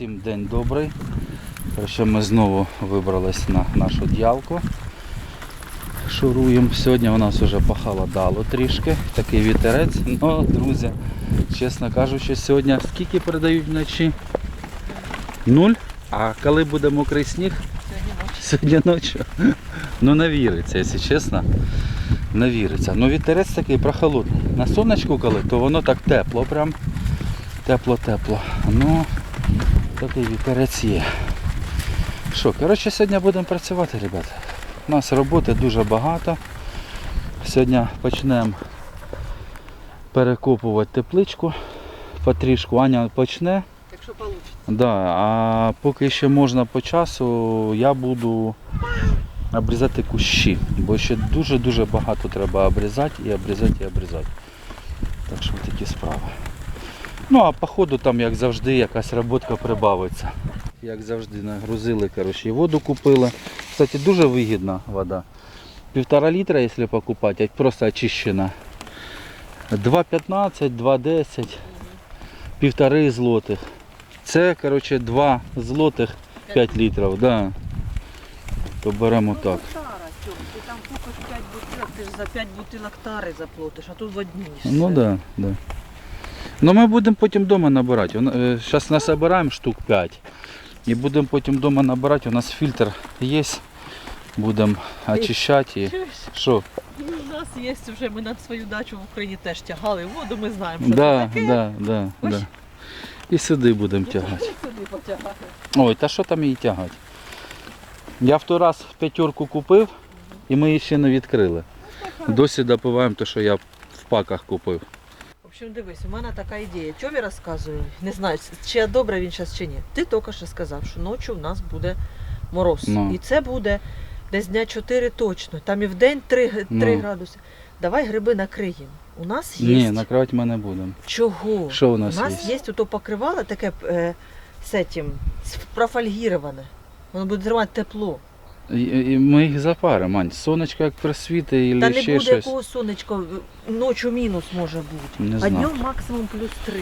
Всім день добрий. Коротше, ми знову вибрались на нашу ділку. Шуруємо. Сьогодні у нас вже похолодало трішки, такий вітерець. Ну, друзі, чесно кажучи, сьогодні скільки передають вночі? Нуль. А коли буде мокрий сніг? Сьогодні ночі. Ну не віриться, якщо чесно. Не віриться. Ну вітерець такий прохолодний. На сонечку коли, то воно так тепло прям. Тепло-тепло. Ну, такий вітерець є. Що, коротше, сьогодні будемо працювати, ребята. У нас роботи дуже багато. Сьогодні почнемо перекопувати тепличку. Потрішку Аня почне. Якщо вийде. Да, а поки ще можна по часу, я буду обрізати кущі, бо ще дуже-дуже багато треба обрізати і обрізати і обрізати. Так що такі справи. Ну а по ходу там, як завжди, якась роботка прибавиться. Як завжди, нагрузили, коротше, і воду купили. Кстати, дуже вигідна вода. Півтора літра, якщо покупати, просто очищена. 2,15, 2,10, півтори злотих. Це, коротше, 2 злотих 5 літрів, да. То беремо так. Ти там купиш 5 бутилок, ти ж за 5 бутилок тари заплатиш, а тут в одній. Ну все. да, да. Ну ми будемо потім вдома набирати. Зараз насобираємо штук 5 і будемо потім вдома набирати. У нас фільтр є. Будемо очищати. І... Що? У нас є вже, ми на свою дачу в Україні теж тягали воду, ми знаємо, що Да, це таке. да, да, Ось. да. І сюди будемо Ну, тягати. Сюди потягати. Ой, та що там її тягати? Я в той раз п'ятерку купив і ми її ще не відкрили. Досі допиваємо те, що я в паках купив. Общем, дивись, у мене така ідея. Чому розказую? Не знаю, чи добре він зараз чи ні. Ти тільки що сказав, що ночі у нас буде мороз. Ну. І це буде десь дня 4 точно. Там і в день 3, 3 Ну. градуси. Давай гриби накриємо. У нас є. Ні, накривати ми не будемо. Чого? Що у нас, у нас є? є ото покривало таке е, з этим, з- Воно буде тримати тепло. І, і ми їх запаримо, Ань. Сонечко як просвіти і Та не ще буде щось. якого сонечка, ночі мінус може бути. Не а знаю. днем максимум плюс 3.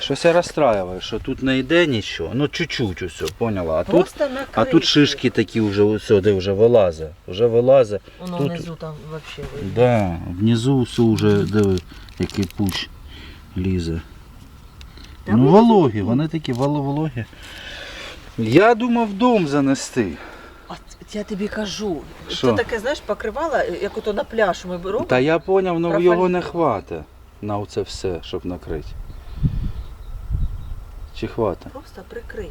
Щось я розстраюваю, що тут не йде нічого. Ну чуть-чуть усе, поняла. А тут, Просто накрити. а тут шишки такі вже сюди вже вилазить. Вже вилазить. Воно тут- внизу там взагалі видно. Да, внизу все вже диви, який пуч лізе. Та ну ми вологі, вони такі вол- вологі. Я думав дом занести. А я тобі кажу, Що? це таке, знаєш, покривало, як ото на пляж ми робимо. Та я поняв, ну Профаль- його не хватить на оце все, щоб накрити. Чи хватить? Просто прикрить.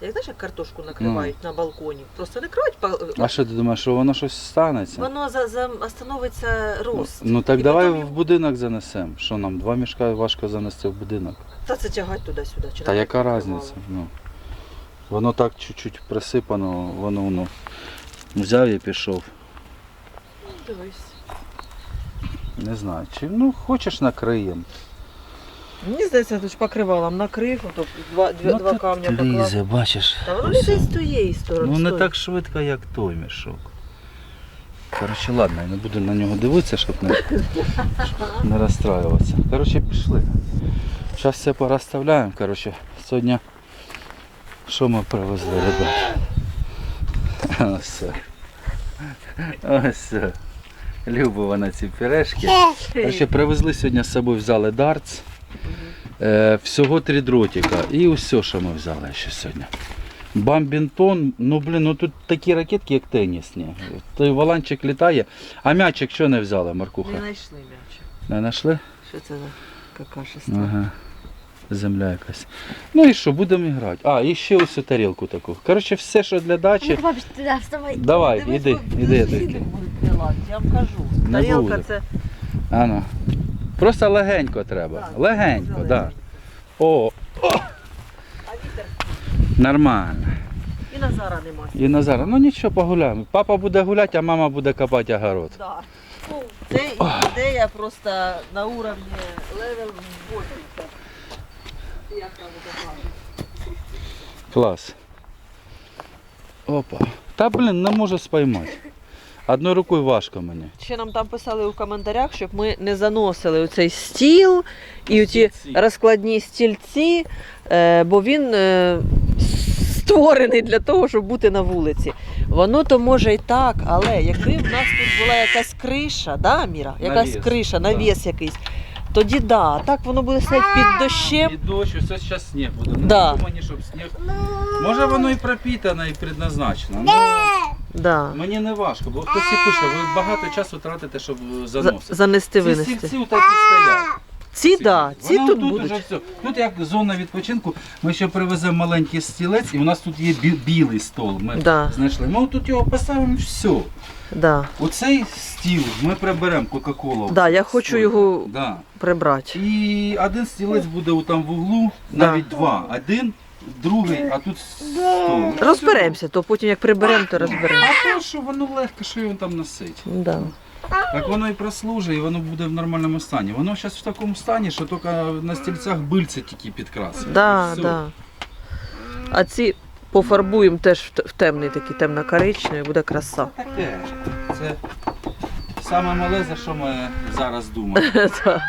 Як знаєш, як картошку накривають на балконі. Просто накривають, па- Ну. А що ти думаєш, що воно щось станеться? воно за, за остановиться рост. Ну так І давай потім в будинок занесемо. Що нам, два мішка важко занести в будинок. Та це тягать туди-сюди. Та яка різниця? Ну, воно так чуть-чуть присипано, воно ну, взяв і пішов. Дивись. Не знаю. Чи ну хочеш накриємо. Мені здається, тут ж покривалом накрив, ото два, дві, ну, два так камня поклав. лізе, бачиш. Та воно лізе з тієї сторони. Ну не так швидко, як той мішок. Коротше, ладно, я не буду на нього дивитися, щоб не, щоб не розстраюватися. Коротше, пішли. Зараз все порозставляємо. Коротше, сьогодні що ми привезли, ребят? Ось. все. Ось. все. Любу вона ці пюрешки. Коротше, привезли сьогодні з собою, взяли дартс. Е, всього три дротика. І все, що ми взяли ще сьогодні. Бамбінтон, ну блін, ну тут такі ракетки, як тенісні. Той воланчик літає. А м'ячик що не взяли, Маркуха? Не знайшли м'ячик. Не знайшли? Що це за какашество? Ага. Земля якась. Ну і що, будемо грати. А, і ще ось цю тарілку таку. Коротше, все, що для дачі. Бабусь, туди вставай. Давай, Дивись, іди, бо іди, іди. будуть прилазити, Я вам кажу. Не Тарілка буде. це Ано. Просто легенько треба. Так, легенько, дуже так. Да. О, а вітер. нормально. І Назара нема. І Назара, ну нічого, погуляємо. Папа буде гуляти, а мама буде копати огород. Да. Ну, це ідея просто на уровні левел 80. Як там це кажуть. Клас. Опа. Та блін, не можу спіймати. Одною рукою важко мені. Ще нам там писали у коментарях, щоб ми не заносили оцей стіл і оці розкладні стільці, е, бо він е, створений для того, щоб бути на вулиці. Воно то може і так, але якби в нас тут була якась криша, да, Міра? Якась Навіс, криша, да. навіс якийсь. Тоді да, так воно буде стояти під дощем. І дощ, ось зараз сніг буде. Ну, Да. мені, щоб сніг. Може воно і пропітано, і предназначено. Ну, Да. мені не важко, бо хтось і пише, ви багато часу тратите, щоб За- заносити. Занести Ці винести. стільці так і стоять. Ці, да, ці Воно тут тут будуть. Все. Тут як зона відпочинку, ми ще привеземо маленький стілець, і у нас тут є бі- білий стол. Ми Да. знайшли. Ми тут його поставимо все. Да. Оцей стіл ми приберемо Кока-Колу. Да, я хочу Стойку. його Да. прибрати. І один стілець буде там в углу, Да. навіть два. Один, другий, а тут стол. Розберемося, то потім як приберемо, то розберемо. А то, що воно легко, що його там носить. Да. Так воно і прослужить, і воно буде в нормальному стані. Воно зараз в такому стані, що тільки на стільцях бильце тільки підкрасить. Да, да. А ці пофарбуємо теж в темний такий темно-коричневий, буде краса. Таке. Це саме мале, за що ми зараз думаємо.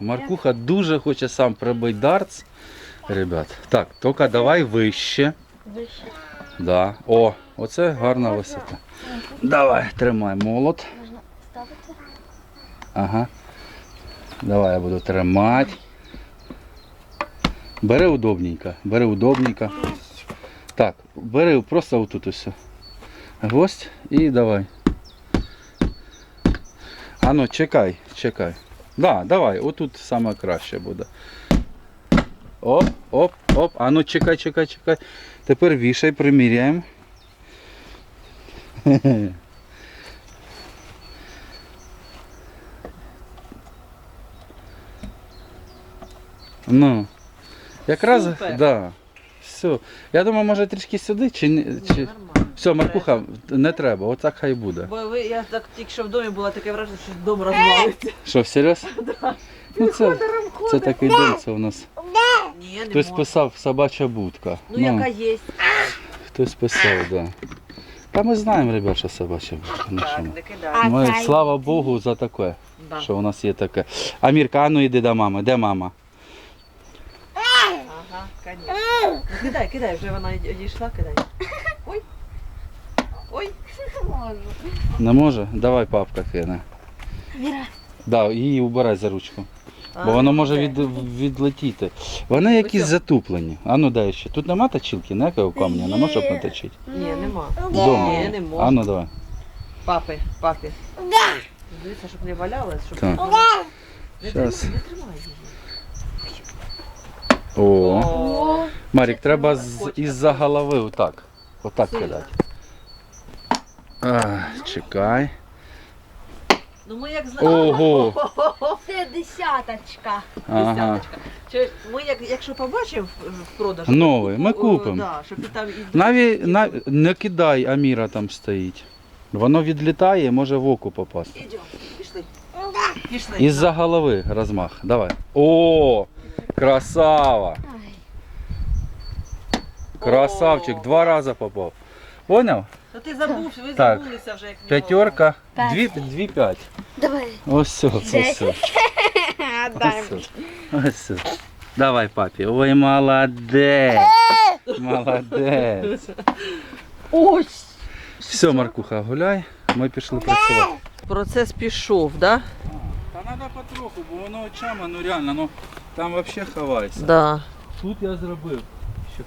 Маркуха дуже хоче сам прибити дартс. Ребят, так, тільки давай вище. Да. О, оце гарна висота. Давай, тримай молот. Можна ставити? Ага. Давай я буду тримати. Бери удобненько, бери удобненько. Так, бери просто отут усе. Гвоздь і давай. А ну, чекай, чекай. Да, давай, отут саме краще буде. Оп, оп, оп. А ну чекай, чекай, чекай. Тепер вішай, приміряємо. Ну. Якраз, Супер. да. Все. Я думаю, може трішки сюди чи ні. Чи... Нормально. Все, Маркуха, не треба, отак хай буде. Бо ви, я так тільки що в домі була таке враження, що дом розвалиться. Що, всерйоз? Ну це, це такий дом, це у нас. Ні, не Хтось писав собача будка. Ну, яка є. Хтось писав, так. Да. Та ми знаємо, ребят, що собача будка. Ну, що Так, не кидай. Ми, слава Богу, за таке, Да. що у нас є таке. Амірка, а ну йди до мами. Де мама? Ага, конечно. Ну кидай, кидай, вже вона одійшла, кидай. Ой. Ой. Можу. Не може? Давай папка кине. Віра. Да, її убирай за ручку. А, Бо воно може від, відлетіти. Вони якісь Ось. затуплені. А ну дай ще. Тут нема точилки, ніякого камня, нема щоб наточити. Ні, нема. Вдома. Ні, не можна. А ну давай. Папи, папі. Дивіться, щоб не валялась, щоб Так. не вона- Не тримай, не тримай її. О. О, Марік, треба з, із-за голови отак. Отак Сильно. кидати. А, чекай. Ну ми як знаємо. Ого. Це десяточка. Ага. Десяточка. Чи ми як, якщо побачимо в, продажу, Новий, ми купимо. Да, щоб і там і Наві, на, не кидай, Аміра там стоїть. Воно відлітає, може в око попасти. Ідемо, пішли. Пішли. Із-за голови розмах. Давай. О! Красава! Красавчик, два рази попав. Поняв? Та ти забув, ви Так. забулися вже як в нього. П'ятерка, П'ять. дві, дві п'ять. Давай. Ось все, ось все. Дай. Ось все. Ось все. Давай, папі. Ой, молодець. Молодець. Ось. Все, Маркуха, гуляй. Ми пішли працювати. Процес пішов, да? Та треба потроху, бо воно очами, ну реально, ну там взагалі ховається. Да. Тут я зробив,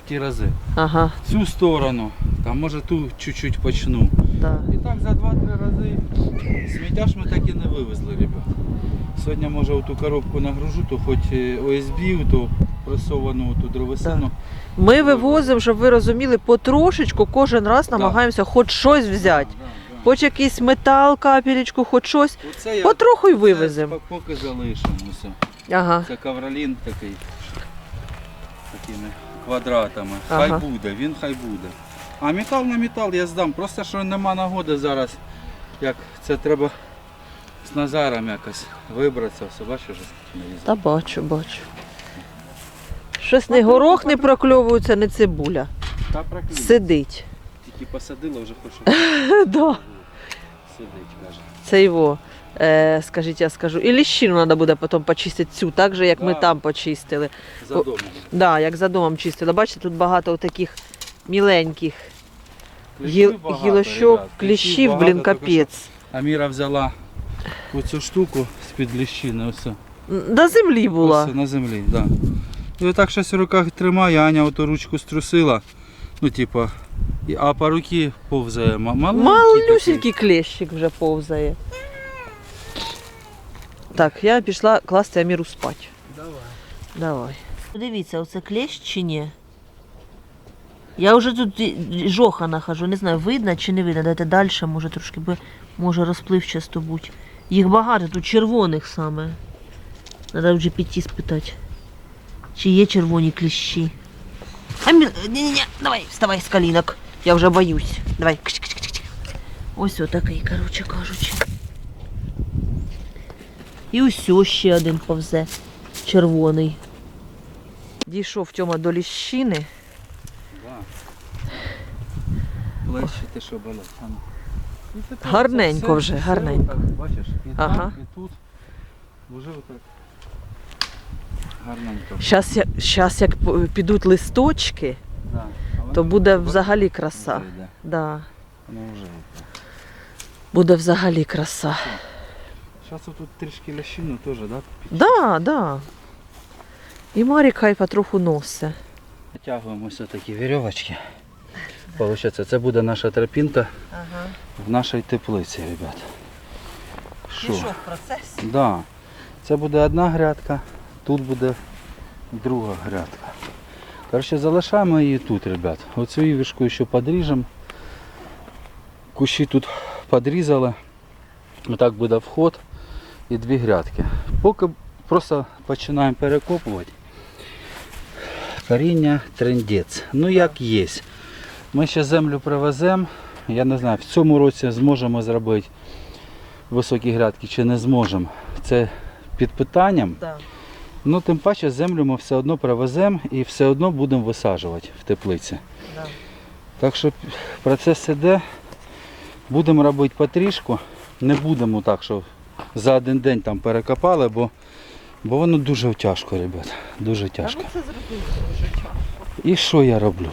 в ті рази. Ага, Цю сторону, там може ту чуть-чуть почну. да. І так за 2-3 рази сміття ж ми так і не вивезли, ребят. Сьогодні може оту коробку нагружу, то хоч е, ОСБ, то пресовану ту древесину. Ми вивозимо, щоб ви розуміли, потрошечку кожен раз намагаємося хоч щось взяти. Да, да. Хоч якийсь метал, капелечку, хоч щось. Оце я Потроху й вивеземо. по- Поки залишимо. Ось. Ага. Це ковролін такий. Такими квадратами. Ага. Хай буде, він хай буде. А метал на метал я здам. Просто що нема нагоди зараз. Як це треба з Назаром якось вибратися. Все, бачиш? Та бачу, бачу. Щось не горох не прокльовується, не цибуля. Та проклює. Сидить. Тільки посадила вже хочу. Сидить, каже. Це його. Е, скажіть, я скажу. І ліщину треба буде потім почистити цю, так же, як ми там почистили. За домом. Да, як за домом чистили. Бачите, тут багато таких міленьких гіл, багато, гілощок, ребят. кліщів, багато, блін, капець. Аміра взяла оцю штуку з-під ліщини, ось. До землі була. Ось на землі, так. Да. І отак щось в руках тримає, Аня оту ручку струсила. Ну, типа, а по руки повзає. Малюсенький клещик вже повзає. Так, я пішла класти Аміру спати. Давай. Давай. Дивіться, оце клещ чи ні? Я вже тут жоха нахожу, не знаю, видно чи не видно. Дайте далі, може трошки би, може розпливчасто бути. Їх багато, тут червоних саме. Треба вже піти спитати. Чи є червоні кліщі? Амір, ні-ні-ні, давай, вставай з колінок. Я вже боюсь. Давай. Кш-кш-кш-кш. Ось отакий, коротше кажучи. І ось ще один повзе. Червоний. Дійшов Тьома до ліщини. Да. Плечі ти що болять. а ну. Ну, це так, Гарненько вже, гарненько. Бачиш, і Ага. там, і тут. Вже отак. Гарненько. Щас, я, щас як підуть листочки, Да. То буде взагалі краса. Да. Ну вже. Буде взагалі краса. Зараз тут трішки лящину теж, да? Да, да. І Марік хай потроху носе. Натягуємо ось такі вірьовочки. Получається, це буде наша тропінка Ага. в нашій теплиці, ребят. Що? процес? Да. Це буде одна грядка, тут буде друга грядка. Коротше, залишаємо її тут, ребят. Оцю івішку ще подріжемо. Кущі тут подрізали. Отак буде вход і дві грядки. Поки просто починаємо перекопувати. Коріння трендець. Ну як є. Ми ще землю привеземо. Я не знаю, в цьому році зможемо зробити високі грядки чи не зможемо. Це під питанням. Да. Ну, тим паче землю ми все одно привеземо і все одно будемо висаджувати в теплиці. Да. Так що процес іде. Будемо робити потрішку. Не будемо так, що за один день там перекопали, бо, бо воно дуже тяжко, ребят. Дуже тяжко. це дуже часто. І що я роблю?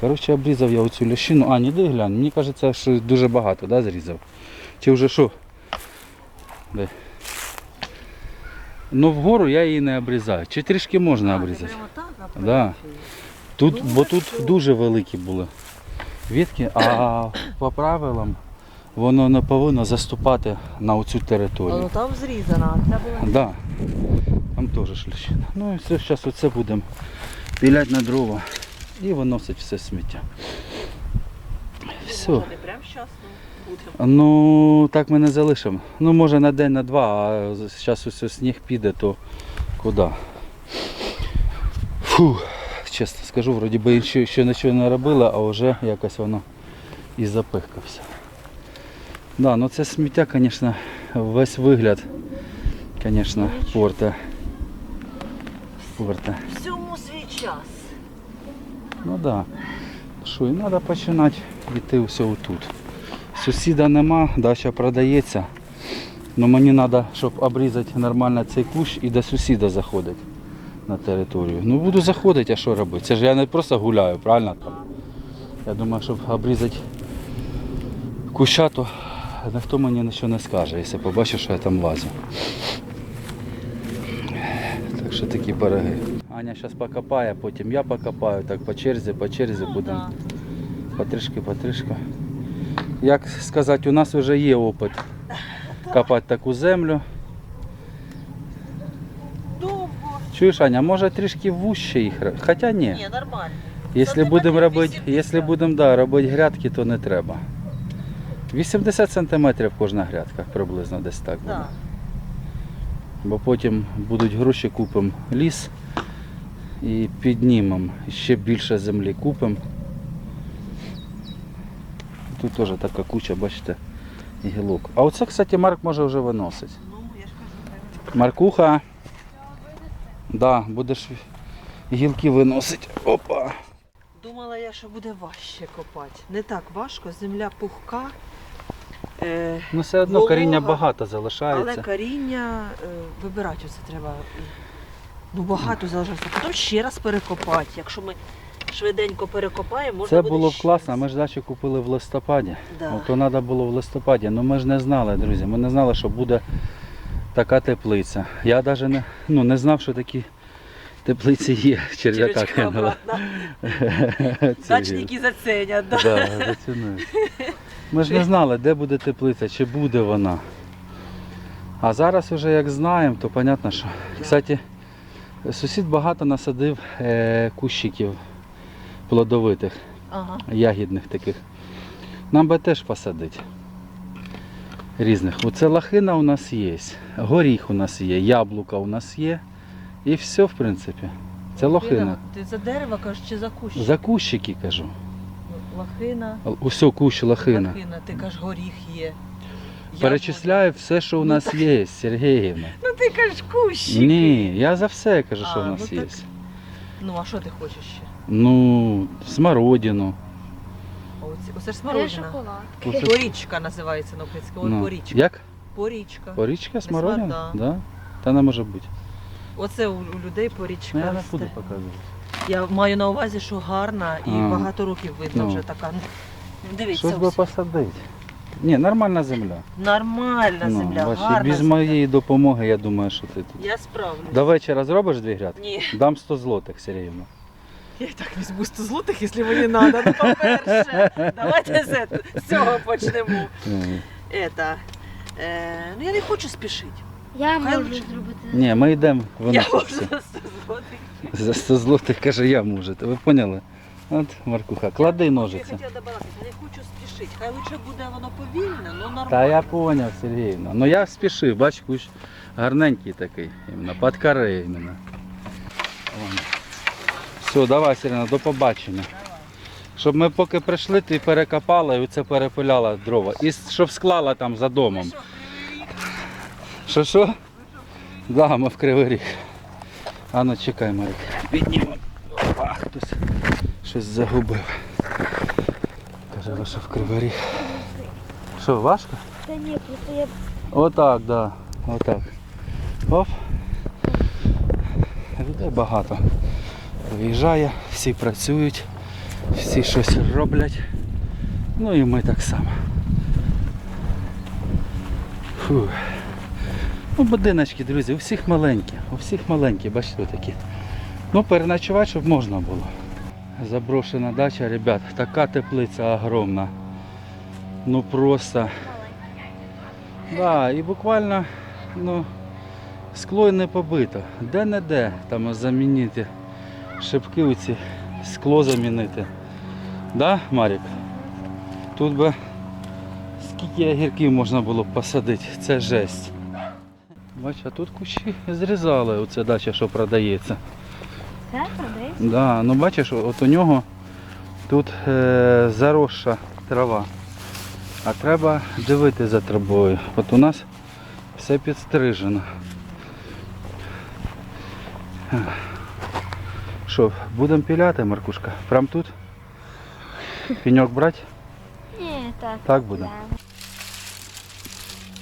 Коротше, обрізав я оцю лящину. А, ніде глянь. Мені кажеться, що дуже багато да, зрізав. Чи вже що? Де? Ну вгору я її не обрізаю. Чи трішки можна обрізати? Так, Да. Тут, Ну, бо тут дуже великі були ветки, а по правилам воно не повинно заступати на оцю територію. Ну там зрізана, а це була. Да. Там теж шліщина. Ну і все, зараз оце будемо піляти на дрова і виносити все сміття. Все. Не прямо зараз будемо. Ну, так ми не залишимо. Ну, може на день, на два, а зараз усе сніг піде, то куди? Фу, чесно скажу, вроді би ще, ще нічого не робила, а вже якось воно і запихкався. Да, ну це сміття, звісно, весь вигляд, звісно, порта. Порта. Всьому свій час. Ну так. Да. Що, і треба починати йти все отут. Сусіда нема, дача продається. Ну мені треба, щоб обрізати нормально цей кущ і до сусіда заходити на територію. Ну буду заходити, а що робити? Це ж я не просто гуляю, правильно там? Я думаю, щоб обрізати куща, то ніхто мені нічого не скаже, якщо побачить, що я там лазю. Так що такі береги. Аня зараз покопає, потім я покопаю, так по черзі, по черзі будемо. Потрішки, потрішки. Як сказати, у нас вже є опит копати таку землю. Чуєш, Аня, може трішки вужче їх. Хоча ні. Ні, нормально. Якщо будемо робити, 80. якщо будемо да, робити грядки, то не треба. 80 сантиметрів кожна грядка, приблизно десь так буде. Да. Бо потім будуть гроші, купимо ліс і піднімемо. Ще більше землі купимо. Тут теж така куча, бачите, гілок. А оце, кстати, Марк може вже виносить. Ну, Маркуха. Да, будеш гілки виносити. Опа. Думала я, що буде важче копати. Не так важко, земля пухка. Е, Ну все одно Волога. коріння багато але залишається. коріння е, вибирати оце треба. Ну багато залишається. Потім ще раз перекопати. Якщо ми швиденько перекопаємо, можна Це буде було б ще класно, раз. ми ж дачу купили в листопаді. Да. То треба було в листопаді, але ми ж не знали, друзі. Ми не знали, що буде така теплиця. Я навіть не, ну, не знав, що такі теплиці є. Черв'яка кинула. Дачники зацінять. Да. Да. Ми ж не знали, де буде теплиця, чи буде вона. А зараз вже як знаємо, то зрозуміло, що. Кстати, сусід багато насадив е, кущиків плодовитих, Ага. ягідних таких. Нам би теж посадити. Різних. Оце лохина у нас є, горіх у нас є, яблука у нас є. І все, в принципі. Це лохина. Ти за дерево кажеш чи за кущ? За кущики кажу. Лохина. Усе кущ лохина. Лохина, ти кажеш, горіх є. Перечисляю все, що у нас є, Сергіївна. Ну ти кажеш кущики. Ні, я за все кажу, що А, у нас ну є. так- Ну а що ти хочеш ще? Ну, смородину. Оце, оце ж Є смородина. шоколад. Оце- Порічка називається на українському. Ну, порічка. Як? Порічка. Порічка, смородина? Да? Та не може бути. Оце у, у людей порічка. Ну, я не росте. буду показувати. Я маю на увазі, що гарна і А. багато років видно Ну. вже така. Ну, Дивіться, Щось би ось. посадити. Ні, нормальна земля. нормальна Ну, земля, бачиш, і гарна без земля. моєї допомоги, я думаю, що ти тут. Я справлюсь. До вечора зробиш дві грядки? Ні, Дам 100 злотих, Сергіївна. я і так візьму 100 злотих, якщо мені треба. Ну, по-перше, давайте з, ет- з цього почнемо. Ета, е, ну я не хочу спішити. Я можу зробити. Ні, ми йдемо Я виносити за 100 злотих. За 100 злотих каже, я можу. Ви поняли? От, Маркуха, клади Я ножиці. хотіла добавити, я не хочу спішити. Хай лучше буде воно повільне, але нормально. Та я поняв, Сергіївна. Ну я спішив, бач, кущ гарненький такий, іменно, під каре іменно. Вон. Все, давай, Сергіївна, до побачення. Щоб ми поки прийшли, ти перекопала і оце перепиляла дрова. І щоб склала там за домом. Що що? Да, ми в Кривий Ріг. А ну чекай, Марик. Піднімемо. Опа, хтось щось загубив. Каже, що в Кривий Ріг. Що, важко? Та ні, просто я Отак, да. Отак. Оп. Людей багато. Виїжджає, всі працюють, всі щось роблять. Ну і ми так само. Фу. Ну, будиночки, друзі, у всіх маленькі, у всіх маленькі, бачите такі. Ну, переночувати, щоб можна було. Заброшена дача, ребят, така теплиця огромна. Ну просто. Да, і буквально ну, скло не побито. Де-не-де там замінити шибки оці, скло замінити. Да, Марік? Тут би скільки огірків можна було б посадити, це жесть. Бач, а тут кущі зрізали, оця дача, що продається. це продається. Да, ну бачиш, от у нього тут е, заросша трава. А треба дивити за травою. От у нас все підстрижено. Що, будемо піляти, Маркушка? Прям тут? Пеньок брати? Ні, так. Так буде.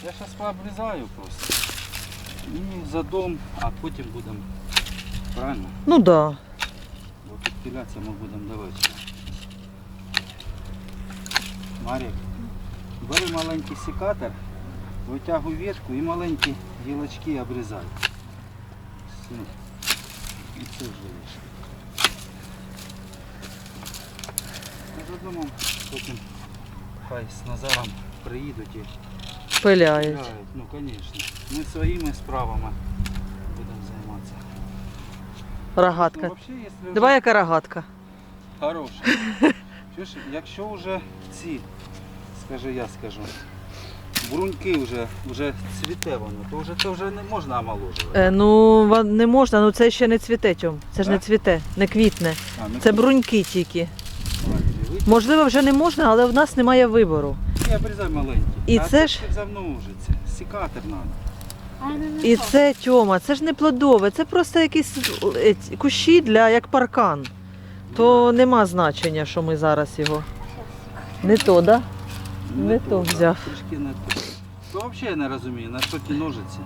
Я зараз пообрізаю просто. І за дом, а потім будемо. Правильно? Ну да. Бо тут пілятися ми будемо до вечора. Марік, бери маленький секатор, витягуй ветку і маленькі гілочки обрізай. Все. І це вже лише. А за домом потім хай з Назаром приїдуть і Пиляють. піляють. Ну, звісно. Ми своїми справами будемо займатися. Рогатка. Ну, взагалі, якщо Давай яка рогатка. Хороше. Чуєш, якщо вже ці, скажи я скажу, бруньки вже, вже цвіте воно, то вже це вже не можна омоложувати. Е, ну ва- не можна, ну це ще не цвіте, Тьом. Це ж не Так? цвіте, не квітне. А, ну, Це бруньки тільки. давай. Можливо, вже не можна, але в нас немає вибору. І обрізай маленький. І а це ж- давно вже це. Сікатор треба. Не І це Тьома, це ж не плодове, це просто якісь е, кущі для як паркан. То нема значення, що ми зараз його. Не то, да? Не то то взяв. Трішки не то. Ну, взагалі я не розумію, на що ті ножиці.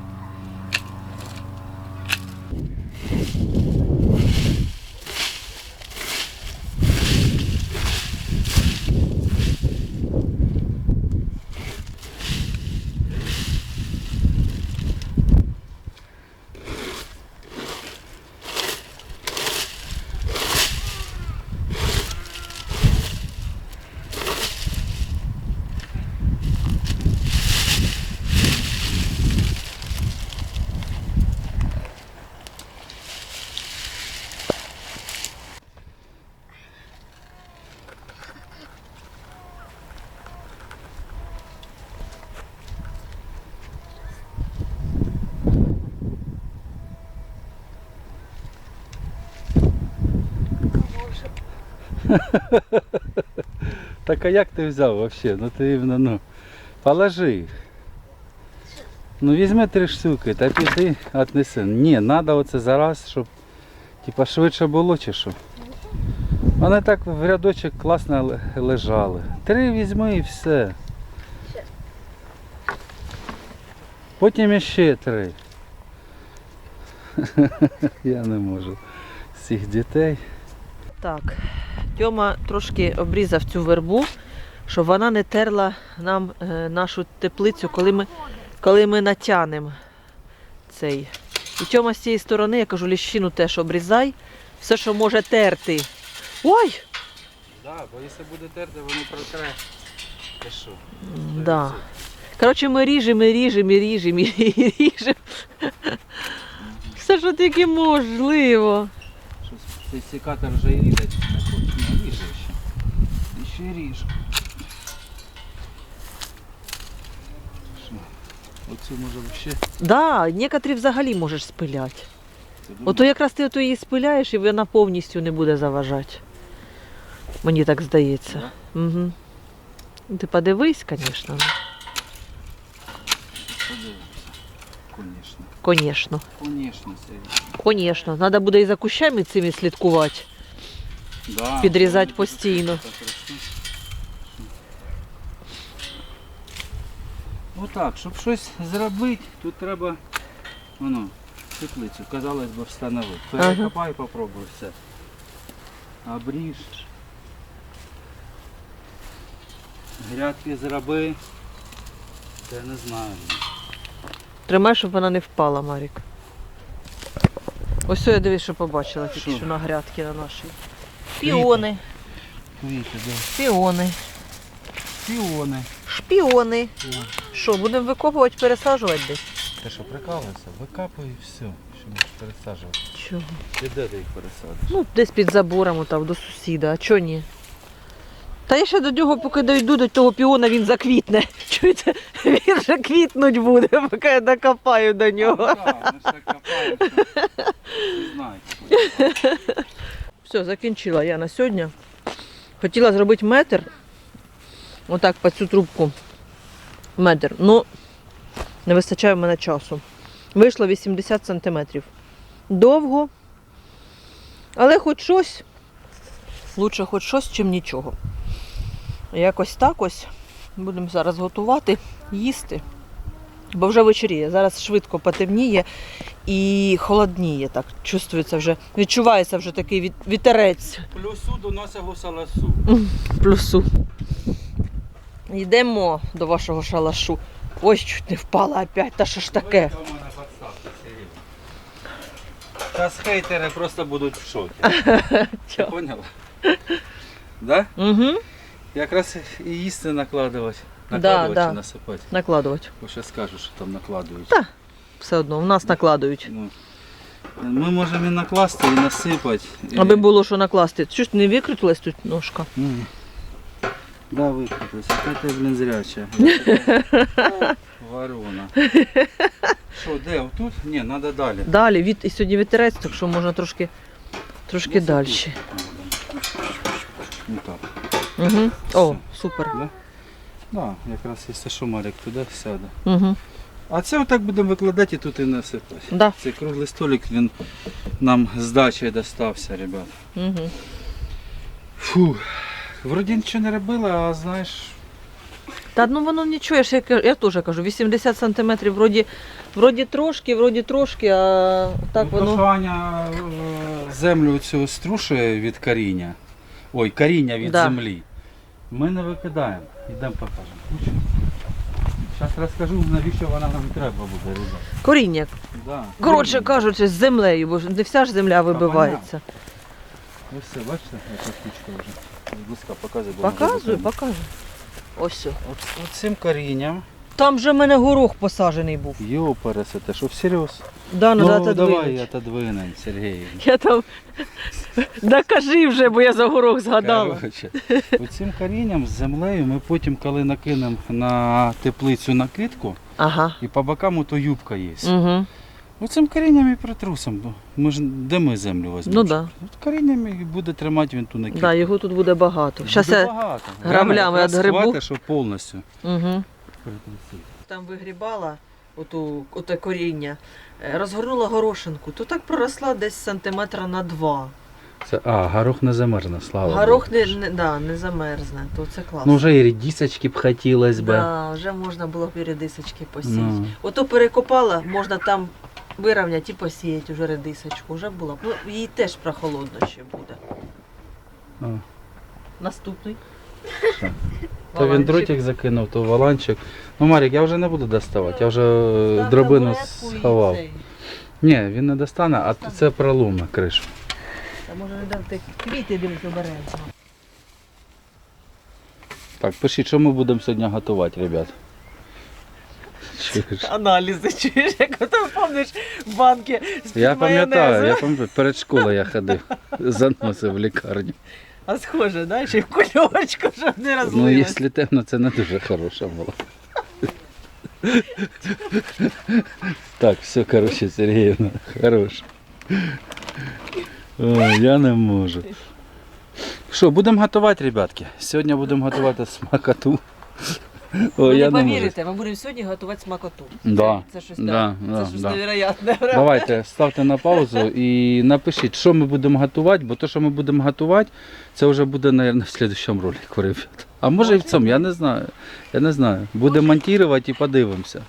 Так а як ти взяв взагалі? Ну ти іменно, ну. Положи. Ну візьми три штуки та піди віднеси. Ні, треба оце зараз, щоб типа швидше було чи що. Вони так в рядочок класно лежали. Три візьми і все. Потім іще три. Я не можу цих дітей. Так, Тьома трошки обрізав цю вербу, щоб вона не терла нам е, нашу теплицю, коли ми, коли ми натянемо цей. І Тьома з цієї сторони, я кажу, ліщину теж обрізай, все, що може терти. Ой! Так, бо якщо буде терти, воно протре. Да. Коротше, ми ріжемо, і ріжемо, і ріжемо, і ріжемо. Все, що тільки можливо. Цей секатор вже і різать не хоче. Не ріже ще. І ще ріж. Що? Оцю може взагалі. Да, некоторі взагалі можеш спиляти. Ото якраз ти ото її спиляєш і вона повністю не буде заважати. Мені так здається. Угу. Ти подивись, звісно. Конечно. Конечно, Сергій. Звісно. Треба буде і за кущами цими слідкувати. Да, Підрізати постійно. так росте. Отак, щоб щось зробити, тут треба воно, теплицю, казалось би, встановити. Ага. Перекопай, попробуй все. Обріж. Грядки зроби. Я не знаю. Тримай, щоб вона не впала, Марік. Ось я дивись, що побачила тільки Що? на грядки на нашій. Піони, Квіти, да. піони, Піони. шпіони. Що, будемо викопувати, пересаджувати десь? Ти що, прикалуєшся? Викапуй і все. Що можеш пересаджувати. Чого? Ти де ти їх пересадиш? Ну, десь під забором, там, до сусіда, а чого ні? Та я ще до нього, поки дойду до того піона, він заквітне. Чуєте? Він же квітнуть буде, поки я докопаю до нього. Копаємо, що-. Все, закінчила я на сьогодні. Хотіла зробити метр. Отак по цю трубку. Метр. Ну, не вистачає в мене часу. Вийшло 80 сантиметрів. Довго. Але хоч щось. Лучше хоч щось, чим нічого. Якось так ось. Будемо зараз готувати, їсти. Бо вже вечоріє. Зараз швидко потемніє і холодніє. Так, чувствується вже, відчувається вже такий від- вітерець Плюсу доносить гусаласу. плюсу. Йдемо до вашого шалашу. Ой, чуть не впала опять, та що ж таке? Зараз хейтери просто будуть в шокі. Поняла? Да? Угу. Якраз і їсти накладувати. Накладувати да. чи насипати. Накладувати. Бо ще скажу, що там накладують. Та. Все одно, в нас накладують. Ну, ми можемо і накласти, і насипати. і- Аби було що накласти. Ж не викрутилась тут ножка? Ні. Да, викрутилась. Яка ти, блін, зряча. Ворона. Що, де? Отут? Ні, треба далі. Далі, від, і сьогодні вітерець, так що можна трошки, трошки далі. Ну так. Угу. О, супер. Да? Да, якраз якщо що Марик туди сяде. Угу. А це отак будемо викладати і тут і насипати. Да. Цей круглий столик він нам з дачі достався, ребят. Угу. Фу. Вроді нічого не робила, а знаєш, Та ну воно нічого, я ж я, я теж кажу, 80 сантиметрів вроді, вроді трошки, вроді трошки, а так ну, воно. що Аня е, землю цю струшує від коріння. Ой, коріння від Да. землі. Ми не викидаємо. Ідемо покажемо. Зараз розкажу, навіщо вона нам треба буде, ребят. Коріння. Да. Коротше кажучи, з землею, бо не вся ж земля вибивається. Ось все, бачите, яка штучка вже. Близько показуй, бо Показуй, може бути. Ось. от цим корінням. Там же в мене горох посаджений був. Його пересете, що всерйоз? Да, Ну, надо давай я отодвинем, Сергій. Я там. Докажи вже, бо я за горох згадала. Коротше, оцим корінням з землею ми потім, коли накинемо на теплицю накидку, Ага. і по бокам то юбка є. Угу. Оцим корінням і притрусимо. Ми ж де ми землю візьмемо? Ну да. От корінням і буде тримати він ту накидку. Да, його тут буде багато. Щас я... багато. граблями якраз отгребу. хватить, щоб повністю Угу. Там вигрібала оту, оте коріння, е, розгорнула горошинку, то так проросла десь сантиметра на два. Це, а, горох не замерзне, слава Горох Богу. не, не, да, не замерзне, то це класно. Ну вже і рідісочки б хотілося б. да, вже можна було б і редисочки посіяти. Ну. Ото перекопала, можна там вирівняти і посіяти вже редисочку. Вже було б. Ну, їй теж прохолодно ще буде. А. Наступний. То він дротик закинув, то валанчик. Ну, Марік, я вже не буду доставати, я вже е, дробину сховав. цей. Ні, він не достане, а це проломе кришу. Та може не дати квіти дивись обережно. Так, пишіть, що ми будемо сьогодні готувати, ребят. Чуєш? Аналізи чуєш, як ти пам'ятаєш банки з Я пам'ятаю, я пам'ятаю, перед школою я ходив, заносив в лікарню. А схоже, да? ще й в кульочку, щоб не Ну, розлилось. якщо темно, це не дуже хороша була. Так, все, коротше, Сергіївна, хорош. Я не можу. Що, будемо готувати, ребятки? Сьогодні будемо готувати смакоту. Ви не не повірите, ми будемо сьогодні готувати смакоту. Да, Це, щось, да, да, да, це щось да. невероятне. Давайте ставте на паузу і напишіть, що ми будемо готувати, бо те, що ми будемо готувати, це вже буде, мабуть, в слідчому ролику, ребята. А може і в цьому, я не знаю. Я не знаю. Будемо монтувати і подивимося.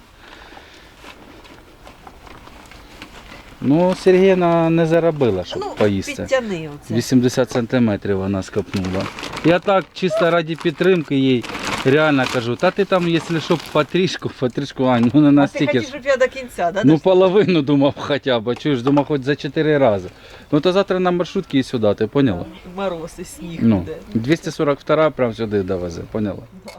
Ну, Сергіївна не заробила, щоб Ну, поїсти. підтяни оце. 80 сантиметрів вона скопнула. Я так чисто раді підтримки їй реально кажу, та ти там, якщо що, потрішку, потрішку, Ань, ну не А ти настільки. ж. щоб я до кінця, да? Ну, половину думав хоча б, чуєш, думав, хоч за 4 рази. Ну то завтра на маршрутці і сюди, ти поняла? Мороз і сніг Ну, буде. 242 прям сюди довезе, поняла? Да.